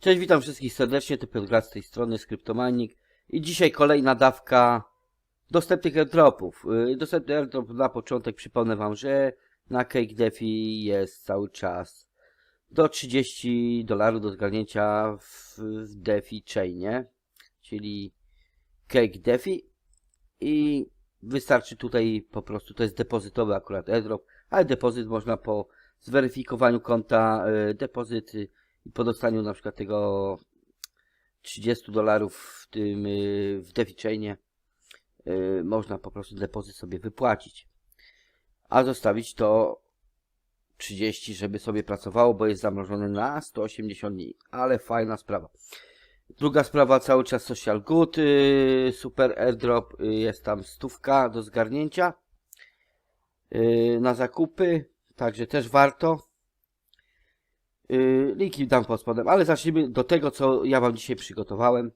Cześć, witam wszystkich serdecznie, to Piotr Grad z tej strony, Skryptomanik i dzisiaj kolejna dawka dostępnych airdropów. Yy, Dostępny airdrop na początek przypomnę wam, że na Cake Defi jest cały czas do 30 dolarów do zgarnięcia w, w Defi Chainie, czyli Cake Defi i wystarczy tutaj po prostu, to jest depozytowy akurat airdrop, ale depozyt można po zweryfikowaniu konta yy, depozyty i po dostaniu na przykład tego 30 dolarów w tym y, w DeFi Chainie y, można po prostu depozyt sobie wypłacić. A zostawić to 30, żeby sobie pracowało, bo jest zamrożone na 180 dni. Ale fajna sprawa. Druga sprawa, cały czas Social Good, y, super airdrop, jest tam stówka do zgarnięcia na zakupy, także też warto. Yy, linki dam pod spodem, ale zacznijmy do tego, co ja wam dzisiaj przygotowałem.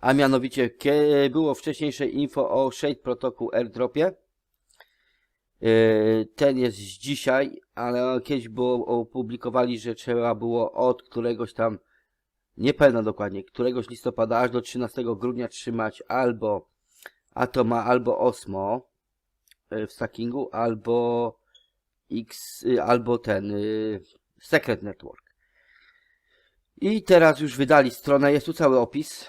A mianowicie, kie- było wcześniejsze info o Shade Protocol airdropie. Yy, ten jest dzisiaj, ale kiedyś było opublikowali, że trzeba było od któregoś tam, nie pamiętam dokładnie, któregoś listopada aż do 13 grudnia trzymać albo Atoma, albo Osmo yy, w stackingu, albo X, y, albo ten y, Secret Network. I teraz już wydali stronę, jest tu cały opis.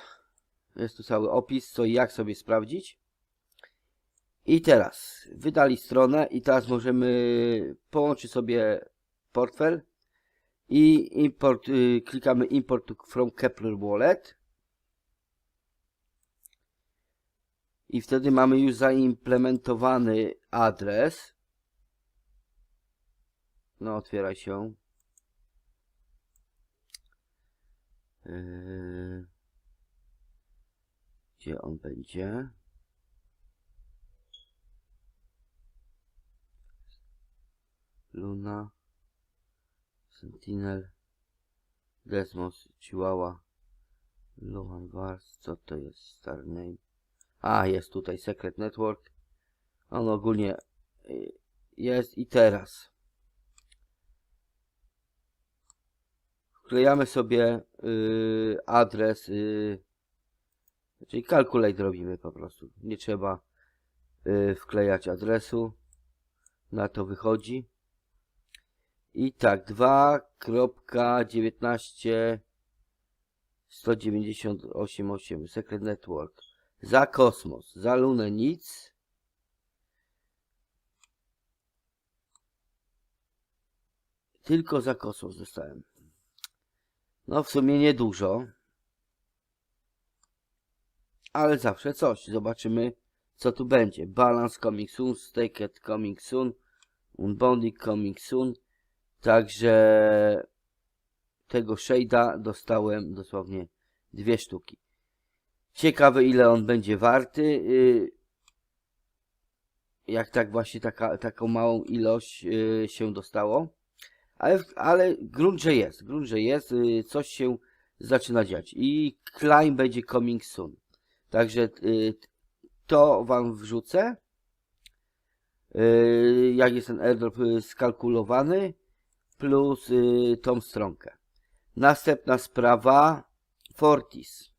Jest tu cały opis, co i jak sobie sprawdzić. I teraz wydali stronę i teraz możemy połączyć sobie portfel i import, y, klikamy import from Kepler Wallet. I wtedy mamy już zaimplementowany adres. No, otwiera się. Yy, Gdzie on będzie? Luna, Sentinel, Desmos, Chihuahua, Lohan Wars, co to jest Star Name? A, jest tutaj Secret Network. On ogólnie y, jest i teraz. Wklejamy sobie y, adres, y, czyli calculate robimy po prostu. Nie trzeba y, wklejać adresu. Na to wychodzi. I tak, 2.19 198.8 Secret Network. Za kosmos, za lunę nic. Tylko za kosmos dostałem. No w sumie niedużo. Ale zawsze coś. Zobaczymy co tu będzie. Balance coming soon, staked coming soon, unbounding coming soon. Także tego shade'a dostałem dosłownie dwie sztuki. Ciekawe ile on będzie warty. y, Jak tak właśnie taka, taką małą ilość y, się dostało. Ale, ale grunt, że jest, grunt, że jest, y, coś się zaczyna dziać. I climb będzie coming soon. Także y, to wam wrzucę. Y, Jak jest ten airdrop skalkulowany. Plus tą stronkę. Następna sprawa. Fortis.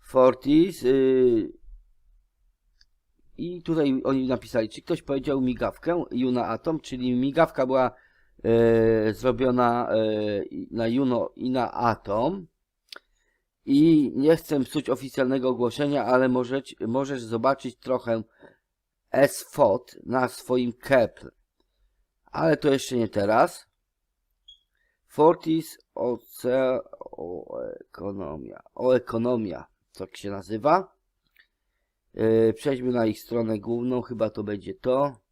Fortis. I tutaj oni napisali, czy ktoś powiedział migawkę Juna Atom, czyli migawka była zrobiona e, na Juno i na Atom. I nie chcę psuć oficjalnego ogłoszenia, ale możesz, możesz zobaczyć trochę SFOT na swoim Kepler. Ale to jeszcze nie teraz. Fortis OC o ekonomia. O ekonomia, tak się nazywa. E, Przejdźmy na ich stronę główną, chyba to będzie to.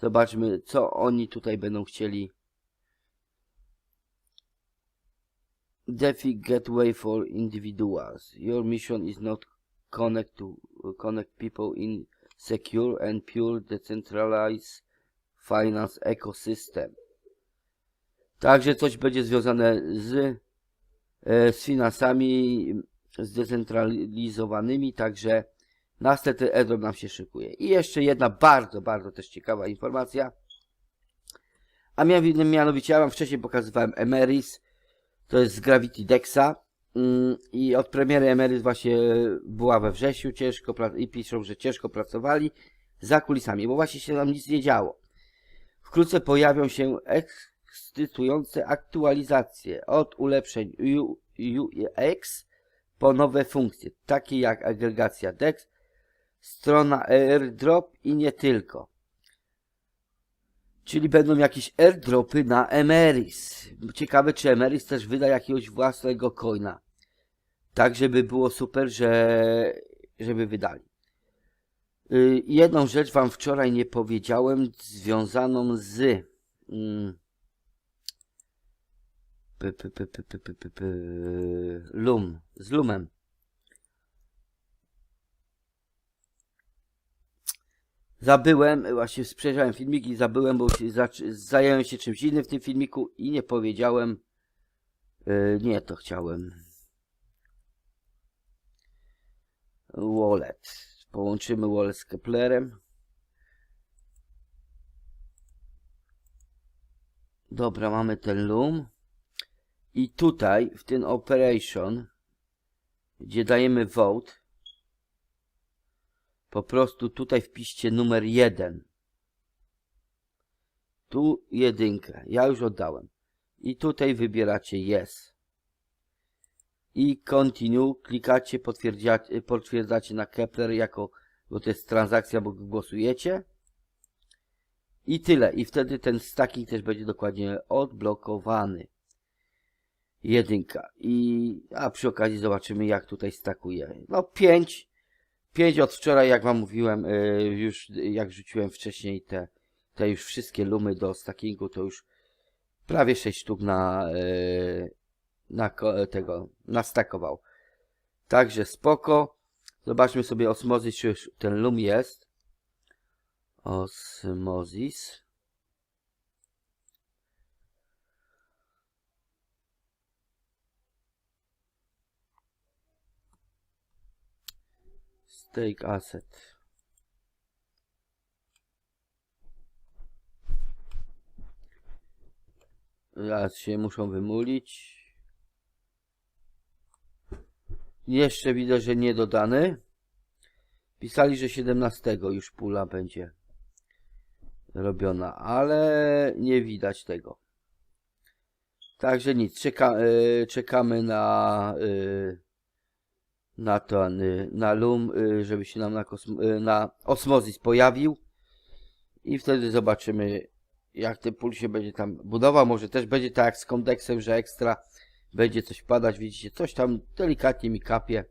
Zobaczmy, co oni tutaj będą chcieli. DeFi Gateway for Individuals. Your mission is not connect to connect people in secure and pure decentralized finance ecosystem. Także coś będzie związane z, e, z finansami zdecentralizowanymi, także Następny airdrop nam się szykuje. I jeszcze jedna bardzo, bardzo też ciekawa informacja. A mianowicie, ja wam wcześniej pokazywałem Emeris. To jest z Gravity Dexa. Mm, I od premiery Emeryt właśnie była we wrześniu ciężko i piszą, że ciężko pracowali za kulisami, bo właśnie się tam nic nie działo. Wkrótce pojawią się ekscytujące aktualizacje od ulepszeń UX po nowe funkcje, takie jak agregacja DEX, strona airdrop i nie tylko. Czyli będą jakieś airdropy na Emeris. Ciekawe, czy Emeris też wyda jakiegoś własnego coina. Tak, żeby było super, że żeby wydali. Y, Jedną rzecz wam wczoraj nie powiedziałem, związaną z mm, Lum, z Lumem. Zabyłem, właśnie przejrzałem filmik i zabyłem, bo się zająłem się czymś innym w tym filmiku i nie powiedziałem. Yy, nie, to chciałem. Wallet. Połączymy wallet z Keplerem. Dobra, mamy ten loom. I tutaj, w ten operation, gdzie dajemy vote, po prostu tutaj wpiszcie numer 1. Tu jedynkę. Ja już oddałem. I tutaj wybieracie yes. I continue. Klikacie, potwierdzacie, potwierdzacie na Kepler jako, bo to jest transakcja, bo głosujecie. I tyle. I wtedy ten stacking też będzie dokładnie odblokowany. Jedynka. I, a przy okazji zobaczymy jak tutaj stakuje. No 5. 5 od wczoraj, jak wam mówiłem, y, już jak rzuciłem wcześniej te, te już wszystkie lumy do stackingu, to już prawie 6 sztuk na, y, na tego, nastakował. Także spoko. Zobaczmy sobie osmozis, czy już ten lum jest. Osmozis. Stake asset. Raz się muszą wymulić. Jeszcze widzę, że nie dodany. Pisali, że 17 już pula będzie robiona, ale nie widać tego. Także nic, czeka, y, czekamy na y, na ten, y, na lum, y, żeby się nam na, y, na osmozis pojawił. I wtedy zobaczymy jak ten pól się będzie tam budował, może też będzie tak jak z kondeksem, że ekstra będzie coś padać, widzicie, coś tam delikatnie mi kapie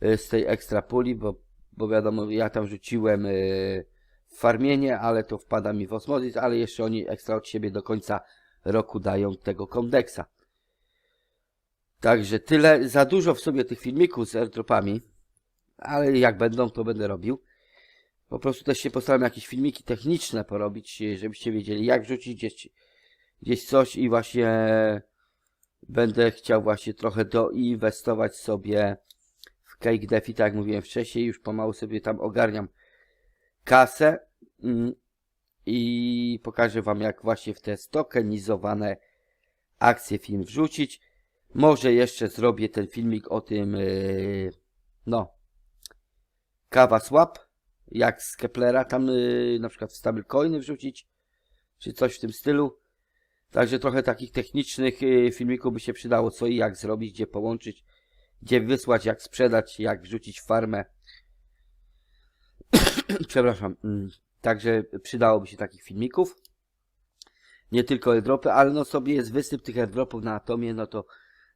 z tej ekstra puli, bo, bo wiadomo, ja tam rzuciłem farmienie, ale to wpada mi w osmozis, ale jeszcze oni ekstra od siebie do końca roku dają tego kondeksa. Także tyle, za dużo w sobie tych filmików z airdropami, ale jak będą, to będę robił. Po prostu też się postaram jakieś filmiki techniczne porobić, żebyście wiedzieli jak wrzucić gdzieś, gdzieś coś i właśnie będę chciał właśnie trochę doinwestować sobie w Cake Defi, tak jak mówiłem wcześniej, już pomału sobie tam ogarniam kasę mm, i pokażę wam jak właśnie w te stokenizowane akcje film wrzucić. Może jeszcze zrobię ten filmik o tym, yy, no, kawa swap, jak z Keplera, tam yy, na przykład w stablecoiny wrzucić, czy coś w tym stylu. Także trochę takich technicznych yy, filmików by się przydało, co i jak zrobić, gdzie połączyć, gdzie wysłać, jak sprzedać, jak wrzucić w farmę. Przepraszam. Mm, Także przydałoby się takich filmików. Nie tylko airdropy, ale no sobie jest wysyp tych airdropów na Atomie, no to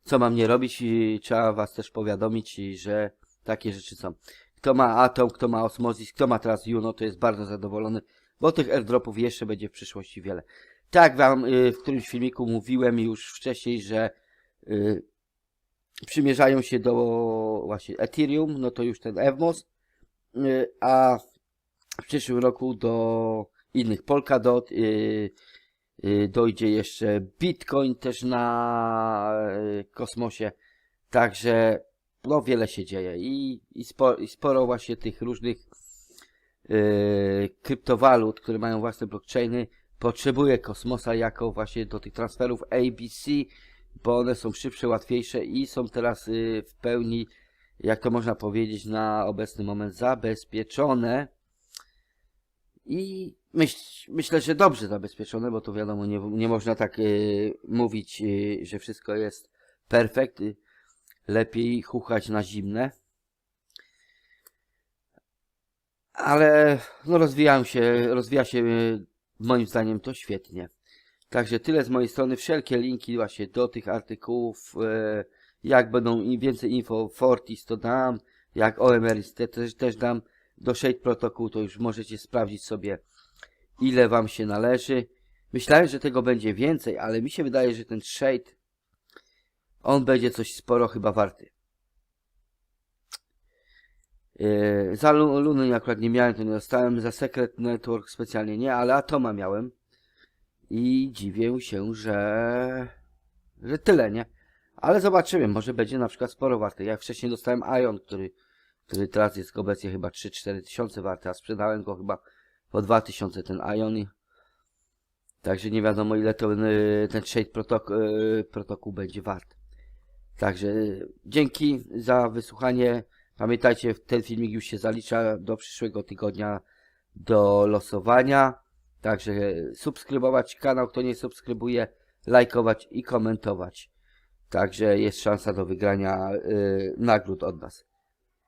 co mam nie robić i trzeba was też powiadomić, że takie rzeczy są. Kto ma Atom, kto ma Osmosis, kto ma teraz Juno, to jest bardzo zadowolony, bo tych airdropów jeszcze będzie w przyszłości wiele. Tak wam y, w którymś filmiku mówiłem już wcześniej, że y, przymierzają się do właśnie Ethereum, no to już ten Evmos, y, a w przyszłym roku do innych Polkadot, dojdzie jeszcze Bitcoin też na y, kosmosie. Także no wiele się dzieje i, i, spo, i sporo właśnie tych różnych y, kryptowalut, które mają własne blockchainy, potrzebuje kosmosa jako właśnie do tych transferów ABC, bo one są szybsze, łatwiejsze i są teraz y, w pełni, jak to można powiedzieć, na obecny moment zabezpieczone. I myśl, myślę, że dobrze zabezpieczone, bo to wiadomo, nie, nie można tak y, mówić, y, że wszystko jest perfekt. Y, lepiej chuchać na zimne. Ale no rozwijają się, rozwija się y, moim zdaniem to świetnie. Także tyle z mojej strony. Wszelkie linki właśnie do tych artykułów, e, jak będą więcej info o Fortis to dam, jak te, też, też dam. Do Shade Protocol to już możecie sprawdzić sobie ile wam się należy. Myślałem, że tego będzie więcej, ale mi się wydaje, że ten Shade on będzie coś sporo chyba warty. E, za Lu- Luny akurat nie miałem, to nie dostałem. Za Secret Network specjalnie nie, ale Atoma miałem. I dziwię się, że, że tyle, nie? Ale zobaczymy, może będzie na przykład sporo warty. Jak wcześniej dostałem Ion, który, który teraz jest obecnie chyba 3-4 tysiące warty, a sprzedałem go chyba po 2000 ten Ion. i- Także nie wiadomo ile to y, ten Shade protok y, protokół będzie wart. Także y, dzięki za wysłuchanie. Pamiętajcie, ten filmik już się zalicza do przyszłego tygodnia do losowania. Także subskrybować kanał, kto nie subskrybuje, lajkować i komentować. Także jest szansa do wygrania y, nagród od nas.